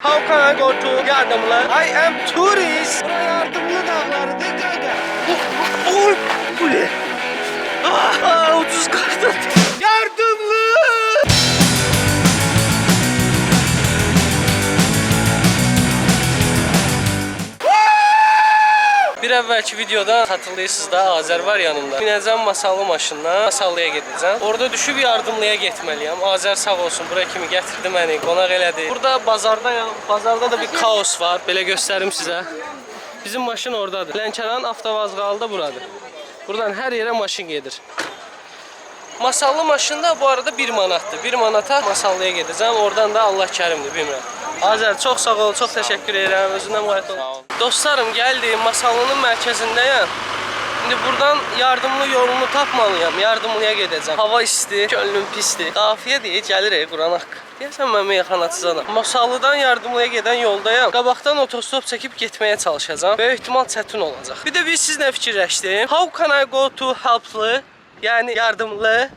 How can I go to yardımlı? I am tourist. Bura yardımlı dağları de gaga. Oy bu ne? Ah, ah, ucuz kartı. Yardımlı. Bir əvvəlki videoda xatırlayırsınız da Azər var yanımda. Binəcəm masallı maşınla Masallıya gedəcəm. Orada düşüb yardımlıya getməliyəm. Azər sağ olsun bura kimi gətirdi məni, qonaq elədi. Burada bazardayam. Bazarda da bir kaos var. Belə göstərim sizə. Bizim maşın oradadır. Lənkəranın avtovazqalı da buradır. Buradan hər yerə maşın gedir. Masallı maşın da bu arada 1 manatdır. 1 manata Masallıya gedəcəm. Oradan da Allah kərimdir, bilmirəm. Azər çox sağ ol, çox təşəkkür edirəm. Özündən müğayət ol. Dostlarım gəldim, Masallının mərkəzindəyəm. İndi buradan yardımlı yolunu tapmalıyam. Yardımlıya gedəcəm. Hava isti, könlüm pisdir. Qafiyə deyə gəlir Quran haqqı. Deyəsən mən meyxanaçısanam. Masallıdan yardımlıya gedən yoldayam. Qabaqdan otostop çəkib getməyə çalışacağam. Böyük ehtimal çətin olacaq. Bir də biz sizlə fikirləşdim. How can I go to helplı? Yəni yardımlı.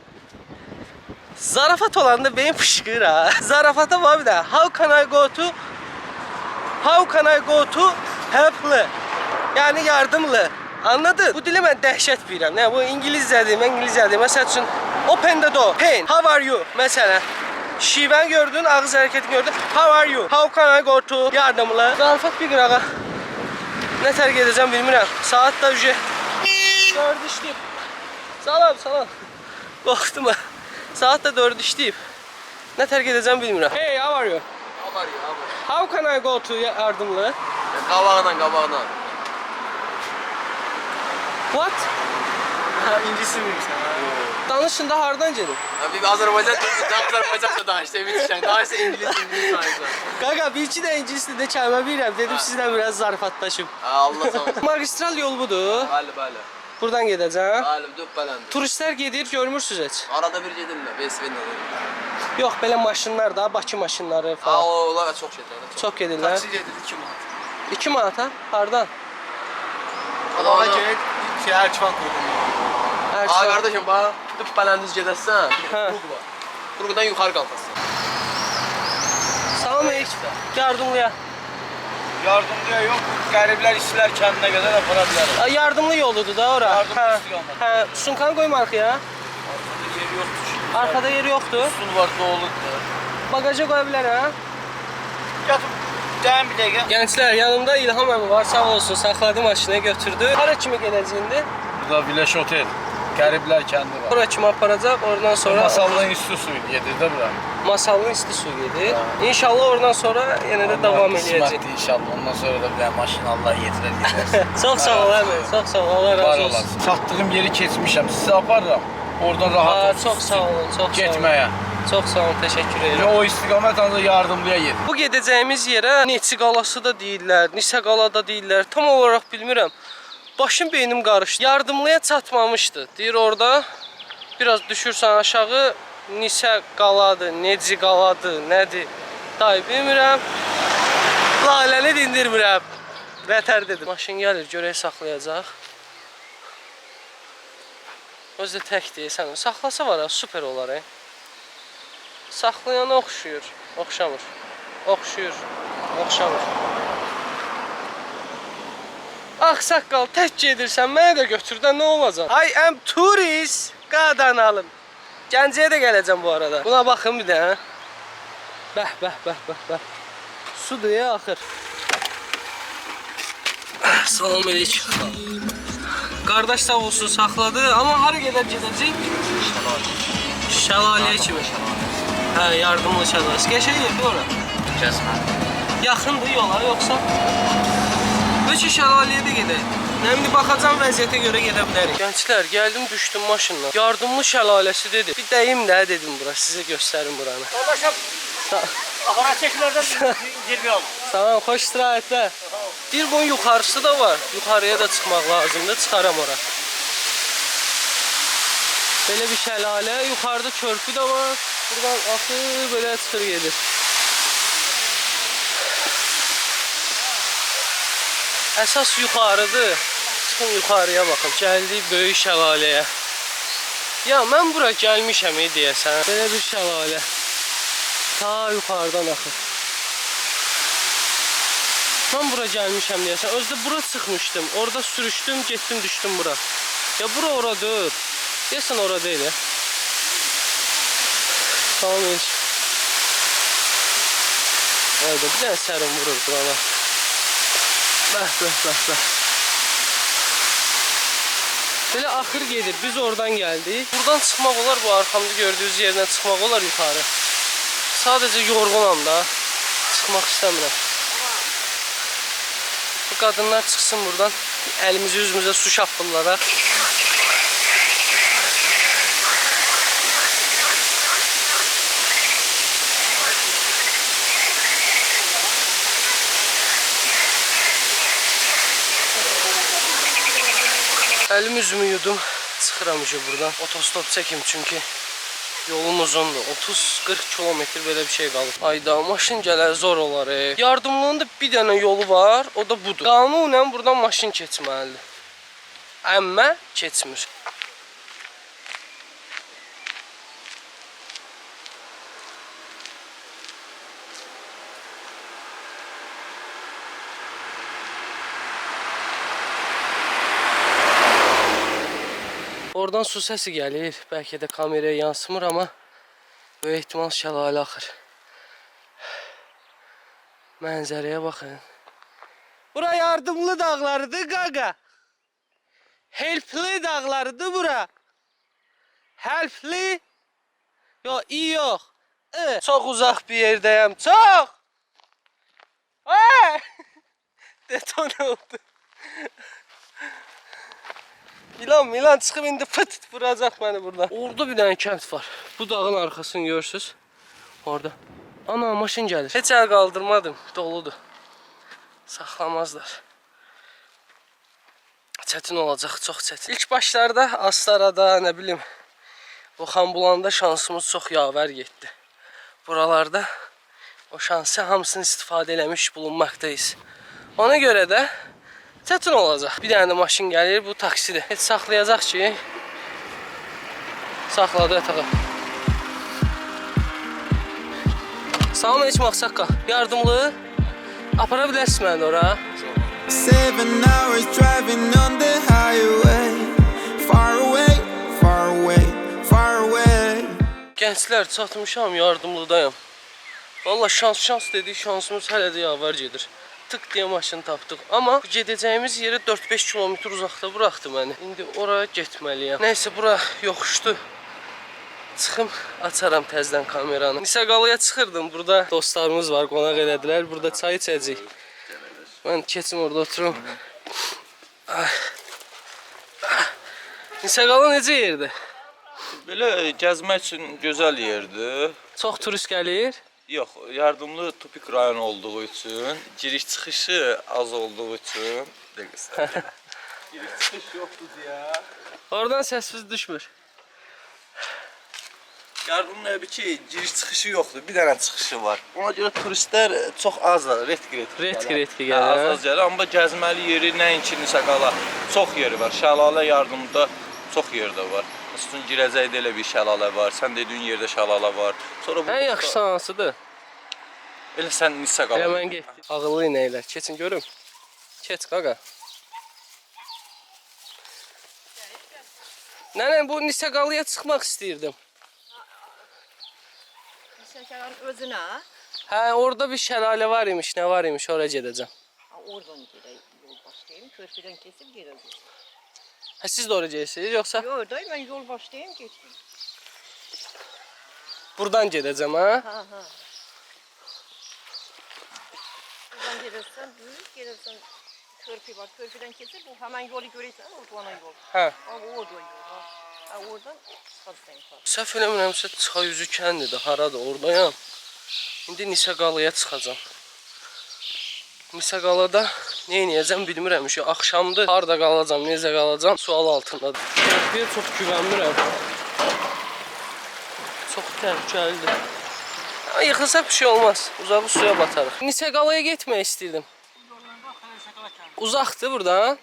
Zarafat olanda beyin fışkır ha. Zarafata var bir də. How can I go to How can I go to helplı? Yani yardımlı. Anladın? Bu dili mən dəhşət bilirəm. Nə bu ingiliscədir, mən ingiliscədir. Məsəl üçün open the door. Pain. How are you? Məsələn. Şivən gördün, ağız hərəkəti gördün. How are you? How can I go to yardımlı? Zarafat bir qırağa. Nə tər gedəcəm bilmirəm. Saat da. Dörd işləyib. Salam, salam. Qorxdum. Saat da dörd işləyib. Nə tər gedəcəm bilmirəm. Hey, how are you? Haber ya haber. How can I go to yardımlı? Kabağından kabağından. What? Ha incisi miyim sen? Danışın da hardan? Ha bir Azerbaycan ne Azerbaycanca daha işte bitişen. Daha işte İngiliz İngiliz tanışlar. Kanka bir iki de İngiliz dilinde kəlmə bilirəm. Dedim sizlə biraz zarafatlaşım. Ha Allah sağ olsun. Magistral yol budur. Bəli bəli. Buradan gedəcəm. Bəli döp beləndi. Turistlər gedir, görmürsüz heç. Arada bir gedirlər. Besvenlə. Yox, belə maşınlar da, Bakı maşınları Ha falan. o onlar çok şeyler. Çox gedirlər. Taksi gedir 2 manat. 2 manata? Hardan? Adama gerek şey Erçivan koydum. Hər Aa şey. kardeşim bana döp beləndiniz gedəsən. Ha. Kurgu var. Kurgudan yukarı kalkarsın. Salam aleyküm. Yardımlıya. Yardımcıya yok. Garipler işçiler kendine kadar yapabilir. Aa, Yardımlı yoludur da ora. Yardımlı Hə. istiqamət. Hə, sunkan qoyma arxaya. Yeri yoktu şimdi. Arkada yeri yoxdur. Sun var doğulu. Bagaja qoya bilərəm. Yatıp dayan bir dakika. Gənclər, yanımda İlham əmi var. Sağ olsun, saxladı maşını, götürdü. Hara kimi gedəcəyindi? Burada Bileş Otel. Garipler kendi var. Ora kimi aparacaq. Oradan sonra Masallığın üstü suyu yedirdi bura. Masallı isti su gedir. İnşallah oradan sonra də davam edəcək. Kısmetli inşallah. Ondan sonra da bir maşın Allah getirir gider. Çox sağ ol əmi. Çox sağ ol. Allah razı olsun. Sattığım yeri kesmişim. Sizi aparıram. Oradan rahat Ha, olsun. çox sağ olun. Çox sağ olun. Getmeye. Çox sağ olun. Təşəkkür edirəm. o istiqamət ancaq yardımlıya gedir. Bu gedəcəyimiz yerə Neçi qalası da deyirlər, Nisə qala da deyirlər. Tam olaraq bilmirəm. Başım beynim qarışdı. Yardımlıya çatmamışdı. Deyir orada biraz düşürsən aşağı Nisə qaladır, Neci qaladır, nədir? Day bilmirəm. Laləni dindirmirəm. Vətər dedim. Maşın gəlir, görək saxlayacaq. Özü də tək deyirsən. Saxlasa var super olar. E. Saxlayana oxşuyur. Oxşamır. Oxşuyur. Oxşamır. Ağsaqqal tək gedirsən, məni də götür də nə olacaq? I am tourist. Qadan alım. Gəncəyə də gələcəm bu arada. Buna baxın bir də. hə? Bəh, bəh, bəh, bəh, bəh. Sudur ya axır. Salam aleyküm. Qardaş sağ olsun saxladı, amma hara gedər gedəcək? Şəlaləyə kimi. Hə, yardımlı şəlaləsi. Qəşəng yerdir ora. Kesme. Yaxındır yola yoxsa? Bəlkə şəlaləyə də gedək. Nə indi baxacam vəziyyətə görə gedə bilərik. Gənclər, gəldim düşdüm maşından. Yardımlı şəlaləsi dedi. Bir dəyim də dedim bura, sizə göstərim buranı. Kardeşim Sa aparat çekilerden girmiyor. Tamam, xoş istirahətlər. Bir bunun yuxarısı da var. Yuxarıya da çıxmaq lazımdır. Çıxaram ora. Belə bir şəlalə, yuxarıda körpü də var. Buradan axır belə çıxır gedir. Əsas yuxarıdır. Çıxın yuxarıya baxın. Gəldik böyük şəlaləyə. Ya mən bura gəlmişəm deyəsən. Belə bir şəlalə. Ta yuxarıdan axır. Mən bura gəlmişəm deyəsən. Özdə bura çıxmışdım. Orada sürüşdüm, getdim, düşdüm bura. Ya bura ora deyil. Deyəsən ora deyil. Tamam heç. Hayda bir dənə sərin vurur burana. Bəh, bəh, bəh, bəh. Belə axır gedir. Biz oradan gəldik. Buradan çıxmaq olar bu arxamda gördüyünüz yerdən çıxmaq olar yuxarı. Sadəcə yorğunam da. Çıxmaq istəmirəm. Bu qadınlar çıxsın buradan. Əlimizi üzümüzə su şappıllara. Əlim üzümü yudum. Çıxıram ucu buradan. Otostop çəkim çünki yolum uzundur. 30-40 kilometr belə bir şey qalıb. Ayda maşın gələr zor olar. E. Yardımlının da bir dənə yolu var, o da budur. Qanunən buradan maşın keçməlidir. Əmmə keçmir. Oradan su səsi gəlir. Bəlkə də kameraya yansımır amma böyük ehtimal şəlalə axır. Mənzərəyə baxın. Bura yardımlı dağlarıdır qaqa. Helpli dağlarıdır bura. Helpli. Yo, iyi yox. I. Çox uzaq bir yerdəyəm. Çox. Ay! Detone oldu. Milan, Milan çıxıb indi fıt vuracaq məni buradan. Orada bir dənə kənd var. Bu dağın arxasını görürsüz. Orada. Ana maşın gəlir. Heç əl qaldırmadım. Doludur. Saxlamazlar. Çətin olacaq, çox çətin. İlk başlarda Astarada, nə bilim, o Xambulanda şansımız çox yavər getdi. Buralarda o şansı hamısını istifadə eləmiş bulunmaqdayız. Ona görə də çətin olacaq. Bir dənə də maşın gəlir, bu taksidir. Heç saxlayacaq ki, saxladı yatağa. Salam aleyküm Ağsaqqa. Yardımlı. Apara bilərsən məni ora? Seven hours driving on the highway. Far away, far away, far away. Gənclər, çatmışam, yardımlıdayım. Valla şans şans dedik, şansımız hələ də yaver gedir. Tık diye maşını tapdıq. Amma gedəcəyimiz yerə 4-5 kilometr uzaqda buraxdı məni. İndi ora getməliyəm. Nəysə bura yoxuşdu. Çıxım, açaram təzədən kameranı. Nisaqalıya çıxırdım. Burada dostlarımız var, qonaq elədilər. Burada çay içəcəyik. Mən keçim orada oturum. Ay. Nisaqalı necə yerdir? Belə gəzmək üçün gözəl yerdir. Çox turist gəlir. Yox, yardımlı topik rayon olduğu üçün, giriş çıxışı az olduğu üçün dəqiqə. giriş çıxış yoxdur deyə. Oradan səssiz düşmür. Yardımın nəbi ki, giriş çıxışı yoxdur. Bir dənə çıxışı var. Ona görə turistlər çox azdır, retki retki. Retki retki gəlir, Az az gəlir, amma gəzməli yeri nəinki Nisaqala. Çox yeri var. Şəlalə yardımda çox yerdə var. Məsələn, girəcəkdə elə bir şəlalə var. Sən dediyin yerdə şəlalə var. Sonra bu Ən yaxşısı hansıdır? Elə sən Nisaqala. Elə mən getdim. Ağıllı inəklər. Keçin görüm. Keç qaqa. Nənə bu Nisaqalıya çıxmaq istəyirdim. Şekerin özüne, Hə, orada bir şəlalə var imiş, nə var imiş, oraya gedəcəm. oradan gire yol başlayayım, körpüden kesip geri Hə, siz də oraya gedirsiniz, yoxsa Yok dayı ben yol başlayayım geçeyim. buradan gedəcəm, hə? Ha ha. Buradan gelirsen büyük, gelirsen körpü var. Körpüden kesip bu hemen yolu görürsen oradan yol. Hə. Ha orada yol. Ha, ha oradan çıkarsın yukarı. Səhv eləmirəmsə çay üzü kəndidir, haradır, oradayam. İndi Nisaqalıya çıxacam. Nisaqalada nə edəcəm bilmirəm. Şu axşamdır. Harda qalacam, necə qalacam? Sual altındadır. Körpüyə çox güvənmirəm. Çox təhlükəlidir. Amma yıxılsa bir şey olmaz. Uzağı suya batarıq. Nisaqalaya getmək istəyirdim. Uzaqdır buradan.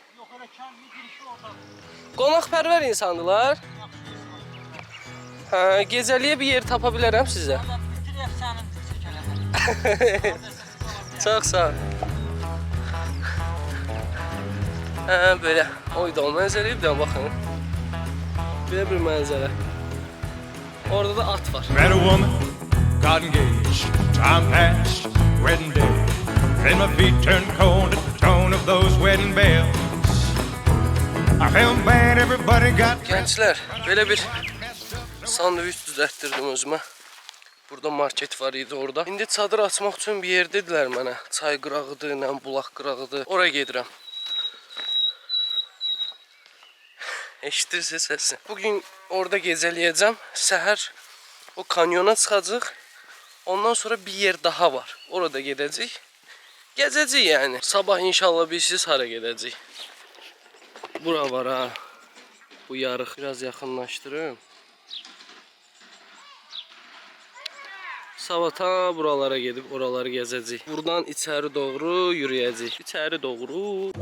Qonaqpərvər insandılar. Hə, gecəliyə bir yer tapa bilərəm sizə. Çox sağ ol. Hə, belə. Oyda o mənzərəyə bir dənə baxın. Belə bir mənzərə. Orada da at var. Met a woman, got engaged. Time passed, wedding day. Then my feet turned cold at the tone of those wedding bells. I felt bad, everybody got Gənclər, belə bir sandviç düzəltdirdim özümə. Burada market var idi orada. İndi çadır açmaq üçün bir yer dedilər mənə. Çay qırağıdır, nə bulaq qırağıdır. Ora gedirəm. Eşidirsiz səsi. Bugün orada gecələyəcəm. Səhər o kanyona çıxacağıq. Ondan sonra bir yer daha var. Orada gedəcəyik. Gəzəcəyik yəni. Sabah inşallah bilsiz hara gedəcəyik. Bura var ha. Bu yarıq biraz yaxınlaşdırım. Sabah ta buralara gedib oraları gəzəcəyik. Buradan içəri doğru yürüyəcəyik. İçəri doğru.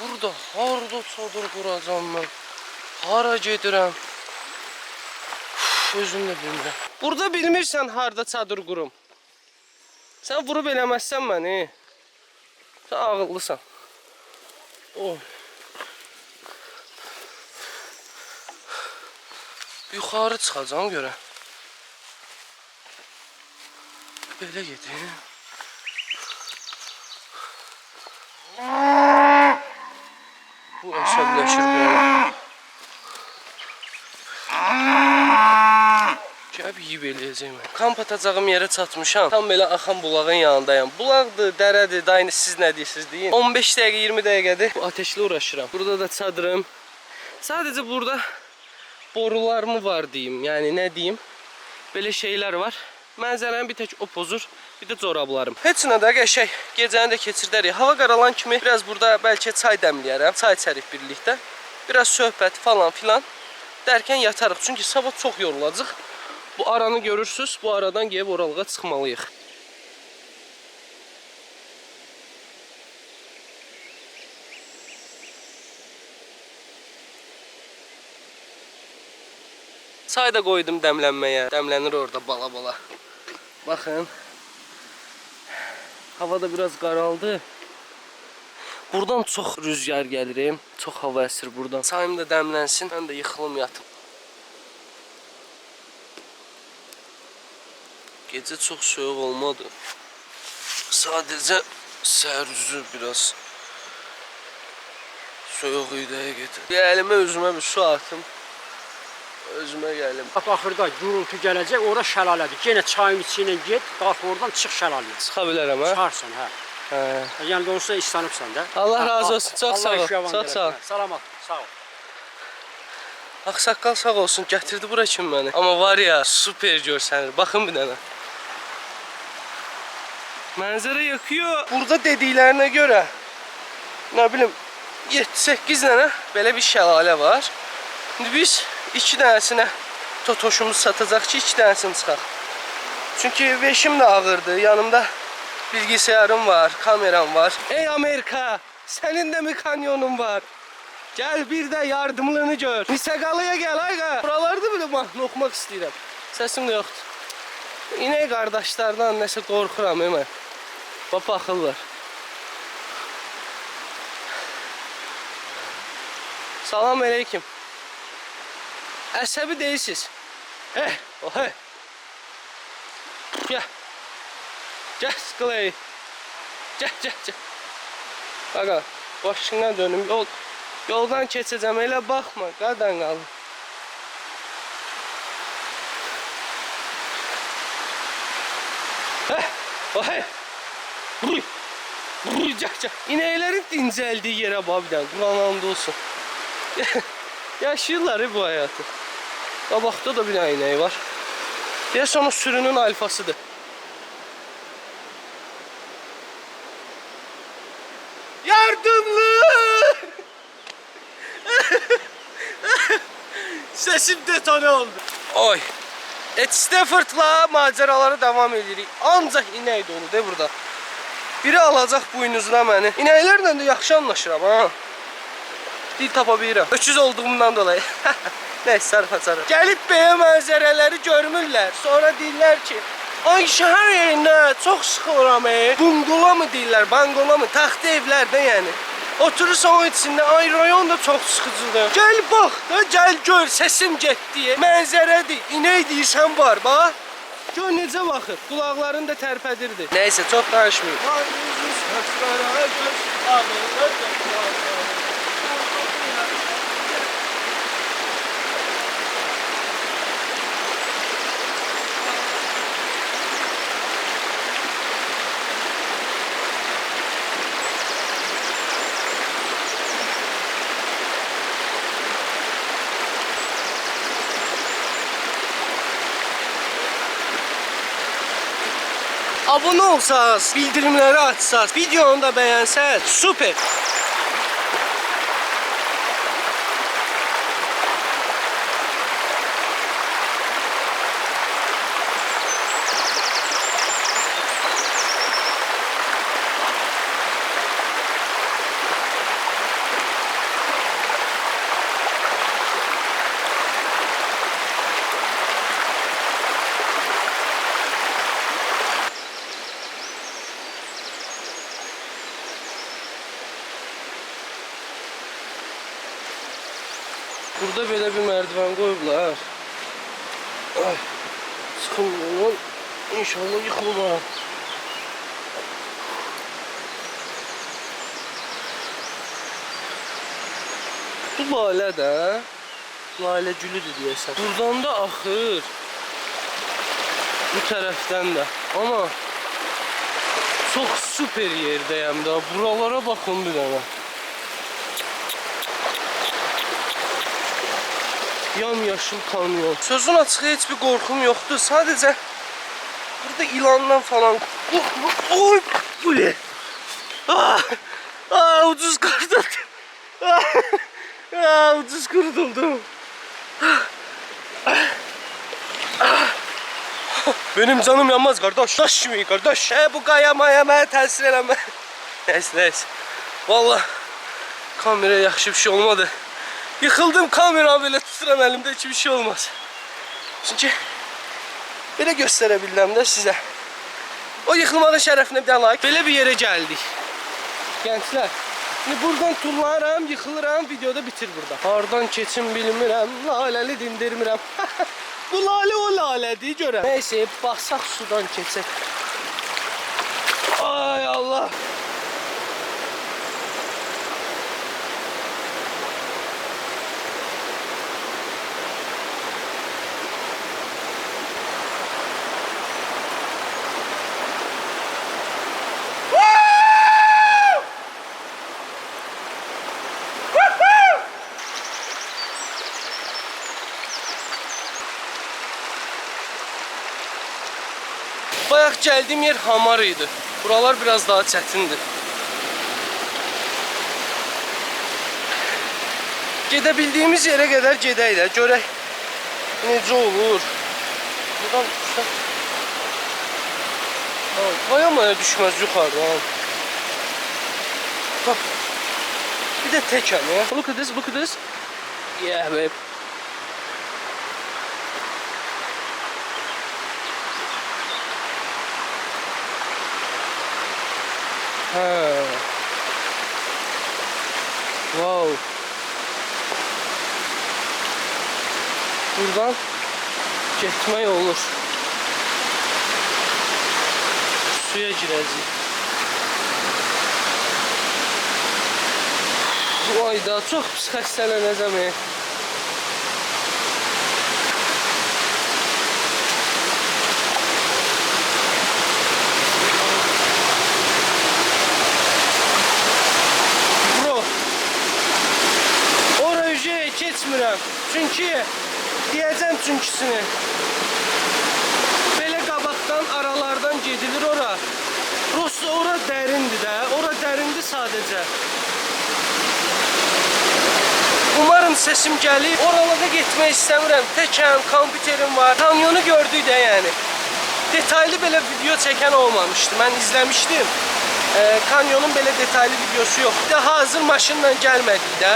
Burada harda çadır quracam mən? Hara gedirəm? Uf, Özüm də bilmirəm. Burada bilmirsən harda çadır qurum. Sən vurub eləməzsən məni. Sən ağıllısan. Oy. Yuxarı çıxacağam görə. Belə gedim. Bu əsəbləşir bu yeyib eləyəcəm mən. Kamp atacağım yerə çatmışam. Tam belə axan bulağın yanındayam. Bulaqdır, dərədir, dayını siz nə deyirsiniz deyin. 15 dəqiqə, 20 dəqiqədir. Bu ateşlə uğraşıram. Burada da çadırım. Sadəcə burada borularımı var deyim. Yəni nə deyim? Belə şeylər var. Mənzərəni bir tək o pozur, bir də corablarım. Heç nə də qəşəng. Gecəni də keçirdərik. Hava qaralan kimi biraz burada bəlkə çay dəmləyərəm. Çay içərik birlikdə. Biraz söhbət falan filan dərkən yatarıq. Çünki sabah çox yorulacaq. Bu aranı görürsüz. Bu aradan gəlib oralığa çıxmalıyıq. Çay da qoydum dəmlənməyə. Dəmlənir orada bala-bala. Baxın. Hava da biraz qaraldı. Buradan çox rüzgar gəlir. Çox hava əsir buradan. Çayım da dəmlənsin. Mən də yıxılım yatım. Gecə çox soyuq olmadı. Sadəcə səhər üzü biraz soyuq idi həqiqətən. Bir əlimə özümə bir su atım. Özümə gəlim. Bax axırda gurultu gələcək, ora şəlalədir. Yenə çayın içi ilə get, qalx oradan çıx şəlaləyə. Çıxa bilərəm hə? Çıxarsan, hə. Hə. Yəni doğrusu istanıbsan da. Allah razı olsun, çox sağ Allah ol, işyavan çox sağ ol. Salamat, sağ ol. Ağsaqqal sağ olsun gətirdi bura kimi məni. Amma var ya super görsənir. Baxın bir dənə. Mənzərə yakıyor. Burada dediklərinə görə nə bilim 7-8 dənə belə bir şəlalə var. İndi biz 2 dənəsinə totoşumuz satacaq ki, 2 dənəsini çıxaq. Çünki veşim də ağırdı. Yanımda bilgisayarım var, kameram var. Ey Amerika, sənin də mi kanyonun var? Gel bir de yardımlığını gör. Nisagalı'ya gel ayga. Buralarda bile mahnı okumak istəyirəm. Səsim də yoxdur. İnək qardaşlardan nəsə qorxuram hemen. Bax baxırlar. Salam əleykum. Əsəbi deyilsiz. Eh, oh hey. Gel. Gel Clay. Gel, gel, gel. Baqa, başından dönüm. Yol, yoldan keçəcəm, elə baxma, qadan qalın. Heh, o hey. Buy. Buy, gel, gel. İnəklərin dincəldiyi yerə bax bir dənə, Quran hamd olsun. Yaşayırlar bu həyatı. Qabaqda da bir dənə inək var. Deyəsən o sürünün alfasıdır. Yardımlı! Sesim detone oldu. Oy. Ed Stafford'la maceralara devam edirik. Ancaq inək doludur burada. Biri alacaq buynuzuna məni. İnəklərlə də yaxşı anlaşıram ha. Dil tapa bilirəm. Öküz olduğumdan dolayı. Nəysə sarf açarım. Gəlib belə mənzərələri görmürlər. Sonra deyirlər ki, ay şəhər yerində çox sıxılıram. E. Bungola mı deyirlər, bangola mı? Taxta evlərdə yəni. Oturursan o içində, ay rayon da çox sıxıcıdır. Gəl bax da, gəl gör, səsim getdi. Mənzərədir, inək deyirsən var, bax. Gör necə baxır, qulaqlarını da tərpədirdi. Nəysə, çox danışmayın. Abone olsanız, bildirimleri açsanız, videonu da beğenseniz süper. Burada belə bir merdiven koyublar. Ay, sıkılmıyorum. İnşallah yıkılmam. Bu lalə də lalə gülüdür deyəsən. Buradan da axır. Bu tərəfdən də. Amma çox super yerdəyəm də. Buralara baxın bir dənə. Yamyaşıl kanyon. Sözün açığı heç bir qorxum yoxdur. Sadəcə burada ilandan falan qorxuram. Oy! Bu ne? Ah! Ah, ucuz kurtuldum. Ah, ah, ucuz kurtuldum. Benim canım yanmaz kardeş. Taş gibi kardeş. He bu kaya maya mənə təsir eləmə. Neyse neyse. Vallahi kameraya yaxşı bir şey olmadı. Yıkıldım kamera böyle tuturam elimde hiçbir şey olmaz. Çünkü böyle gösterebildim de size. O yıkılmanın şerefine bir tane like. Böyle bir yere geldik. Gençler. Şimdi buradan turlarım, yıkılırım, videoda bitir burada. Hardan keçim bilmirəm, laleli dindirmirəm. Bu lale o laledir görəm. Neyse, basaq sudan keçək. Ay Allah. Bayaq gəldiyim yer hamar idi. Buralar biraz daha çətindir. Gedə bildiyimiz yerə qədər gedək də, necə olur. Buradan düşsən. Ha, Maya maya düşməz yuxarıdan. Bak. Bir də təkəm ya. Look at this, look at this. Yeah, babe. Ha. Wow. Buradan getmək olur. Suya girəcəyik. Vay da çox pis xəstələnəcəm. Bro. Ora ücə keçmirəm. Çünki deyəcəm çünkisini. Belə qabaqdan aralardan gedilir ora. Prosta ora dərindir də. Ora dərindir sadəcə. Umarım sesim gəlir. Oralara getmək istəmirəm. Təkəm, kompüterim var. Kanyonu gördük də yəni. Detaylı belə video çəkən olmamışdı. Mən izləmişdim. Ee, kanyonun belə detaylı videosu yox. Bir də hazır maşınla gəlmədik də.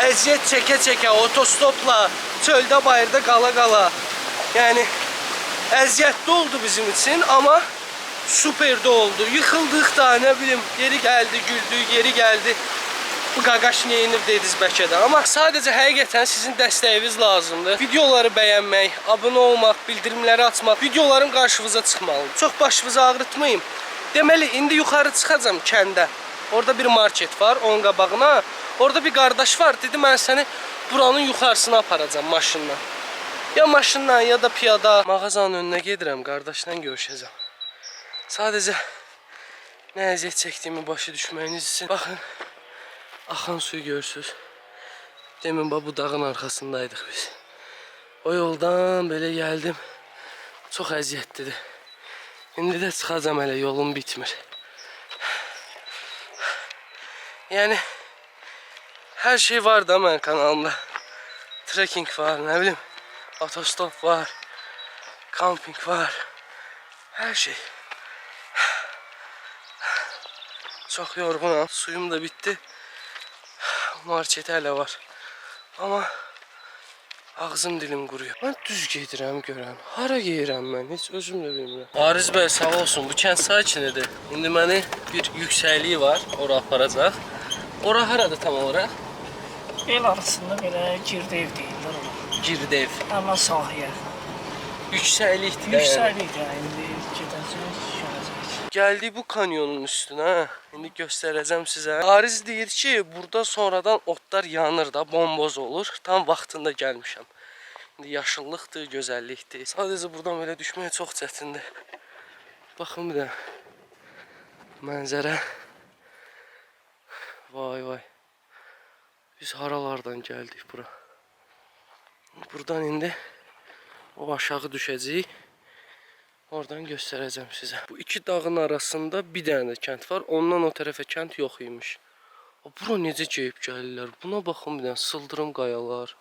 Əziyyət çəkə-çəkə otostopla çöldə bayırda qala-qala. Yəni əziyyətli oldu bizim için ama süper de oldu. Yıkıldık da ne bileyim geri geldi güldük geri geldi. Bu qaqaş neyinir dediniz bəlkə də. Amma sadəcə həqiqətən sizin dəstəyiniz lazımdır. Videoları bəyənmək, abunə olmaq, bildirimləri açmaq, videolarım qarşınıza çıxmalıdır. Çox başınızı ağrıtmayın. Deməli, indi yuxarı çıxacam kəndə. Orada bir market var, onun qabağına. Orada bir qardaş var. Dedi mən səni buranın yuxarısına aparacam maşınla. Ya maşınla ya da piyada mağazanın önünə gedirəm, qardaşla görüşəcəm. Sadəcə nə əziyyət çəkdiyimi başa düşməyiniz üçün baxın. Axan suyu görürsüz. Demin bax bu dağın arxasındaydıq biz. O yoldan belə gəldim. Çox əziyyətlidir. İndi də çıxacam hələ yolum bitmir. Yəni hər şey var da mənim kanalımda. Trekking var, nə bilim, otostop var, kamping var. Hər şey. Çox yorğunam. Suyum da bitdi. Market hələ var. Amma ağzım dilim quruyur. Mən düz gedirəm görəm. Hara gedirəm mən? Heç özüm də bilmirəm. Ariz bəy sağ olsun. Bu kənd sakinidir. İndi məni bir yüksəkliyi var. Ora aparacaq. Ora haradır tam olaraq? El arasında belə girdi ev deyirlər ona. Girdev. Amma sahəyə. Yüksəklikdir. yəni. Yüksəklikdə indi gedəcək, görəcək. Geldik bu kanyonun üstüne. İndi göstereceğim size. Ariz deyir ki, burada sonradan otlar yanır da, bomboz olur. Tam vaxtında gəlmişəm. İndi yaşıllıqdır, gözəllikdir. Sadəcə buradan belə düşmək çox çətindir. Baxın bir də mənzərə. Vay vay. Biz haralardan gəldik bura. Buradan indi o aşağı düşəcəyik. Oradan göstereceğim size. Bu iki dağın arasında bir tane kent var. Ondan o tarafa kent yok imiş. Bura necə geyib gəlirlər? Buna baxın bir dənə sıldırım qayalar.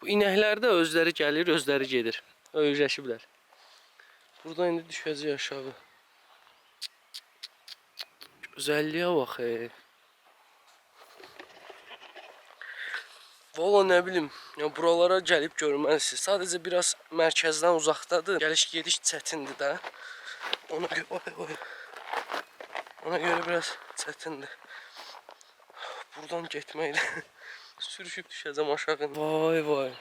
Bu inəklər də özləri gəlir, özləri gedir. Öyrəşiblər. Burada indi düşəcək aşağı. Gözəlliyə bax. Ey. Valla ne bileyim, ya buralara gəlib görməlisiniz. Sadəcə biraz mərkəzdən uzaqdadır. Gəliş gediş çətindir də. Ona görə oy, oy. Ona görə biraz çətindir. Buradan getməklə sürüşüb düşəcəm aşağı. Vay vay.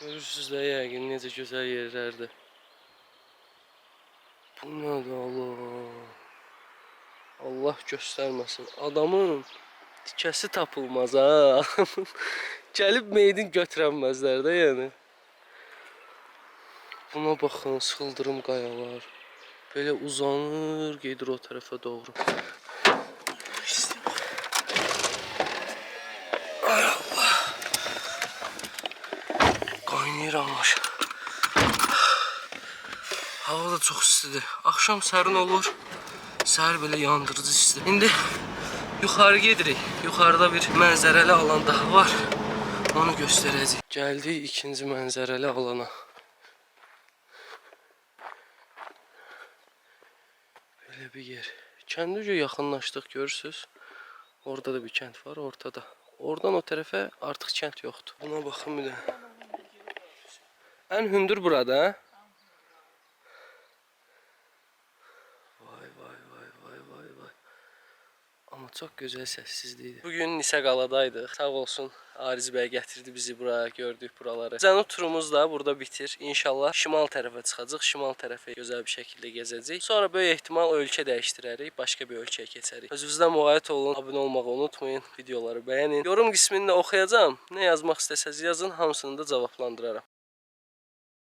Görürsüz də yəqin necə gözəl yerlərdir. Bu nədir Allah? Allah göstermesin. Adamın tikəsi tapılmaz ha. Gəlib meydin götürənməzlər də yəni. Buna baxın, sıxıldırım qayalar. Belə uzanır, gedir o tərəfə doğru. Allah. Qaynayır amaş. Hava da çox istidir. Axşam sərin olur. Səhər belə yandırıcı isti. İndi yuxarı gedirik. Yuxarıda bir mənzərəli alan daha var. Onu göstərəcək. Gəldik ikinci mənzərəli alana. Belə bir yer. Kəndə yaxınlaşdıq görürsüz. Orada da bir kənd var, ortada. Oradan o tərəfə artıq kənd yoxdur. Buna baxın bir də. Ən hündür burada? Vay vay vay vay vay vay. Ama çok güzel sessizliğiydi. Bugün Nisəqaladaydık. Sağ olsun Ariz bəy gətirdi bizi buraya, gördük buraları. Cənub turumuz da burada bitir. İnşallah şimal tərəfə çıxacağıq. Şimal tərəfi gözəl bir şəkildə gəzəcəyik. Sonra böyük ehtimal ölkə dəyişdirərik, başqa bir ölkəyə keçərik. Özünüzdən müğayət olun, abunə olmağı unutmayın, videoları bəyənin. Yorum qismində oxuyacağam. Nə yazmaq istəsəz yazın, hamısını da cavablandıraram.